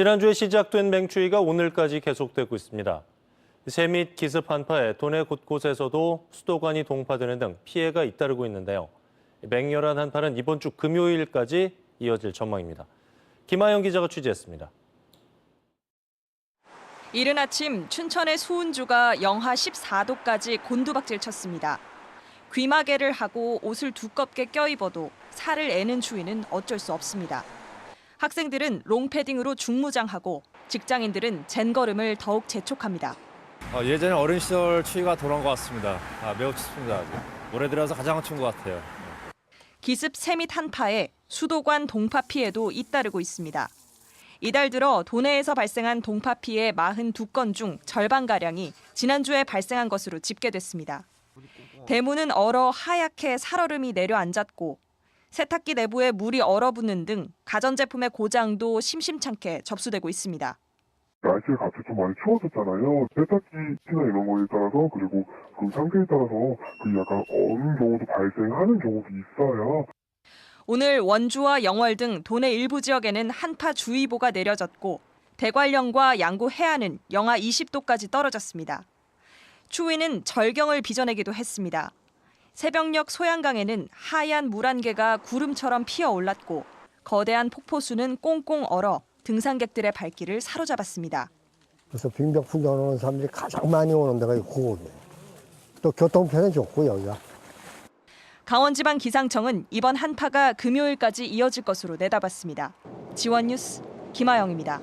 지난주에 시작된 맹추위가 오늘까지 계속되고 있습니다. 새 및 기습 한파에 도내 곳곳에서도 수도관이 동파되는 등 피해가 잇따르고 있는데요. 맹렬한 한파는 이번 주 금요일까지 이어질 전망입니다. 김하영 기자가 취재했습니다. 이른 아침 춘천의 수은주가 영하 14도까지 곤두박질 쳤습니다. 귀마개를 하고 옷을 두껍게 껴입어도 살을 애는 추위는 어쩔 수 없습니다. 학생들은 롱패딩으로 중무장하고 직장인들은 젠걸음을 더욱 재촉합니다. 어, 예전에 어린 시절 추위가 돌아온 것 같습니다. 아, 매우 춥습니다. 아주. 올해 들어서 가장 추운 것 같아요. 기습 세밋 한파에 수도관 동파 피해도 잇따르고 있습니다. 이달 들어 도내에서 발생한 동파 피해 42건 중 절반가량이 지난주에 발생한 것으로 집계됐습니다. 대문은 얼어 하얗게 살얼음이 내려앉았고 세탁기 내부에 물이 얼어붙는 등 가전제품의 고장도 심심찮게 접수되고 있습니다. 날씨가 갑자기 좀 많이 추워졌잖아요. 세탁기 키나 이런 거에 따라서 그리고 그 상태에 따라서 그 약간 어는 경우도 발생하는 경우도 있어요. 오늘 원주와 영월 등 도내 일부 지역에는 한파 주의보가 내려졌고 대관령과 양구 해안은 영하 20도까지 떨어졌습니다. 추위는 절경을 빚어내기도 했습니다. 새벽녘 소양강에는 하얀 물 한 개가 구름처럼 피어 올랐고 거대한 폭포수는 꽁꽁 얼어 등산객들의 발길을 사로잡았습니다. 그래서 빙벽 풍경을 오는 사람들이 가장 많이 오는 데가 이 고급이에요. 또 교통편은 좋고 여기가. 강원지방 기상청은 이번 한파가 금요일까지 이어질 것으로 내다봤습니다. 지원 뉴스 김아영입니다.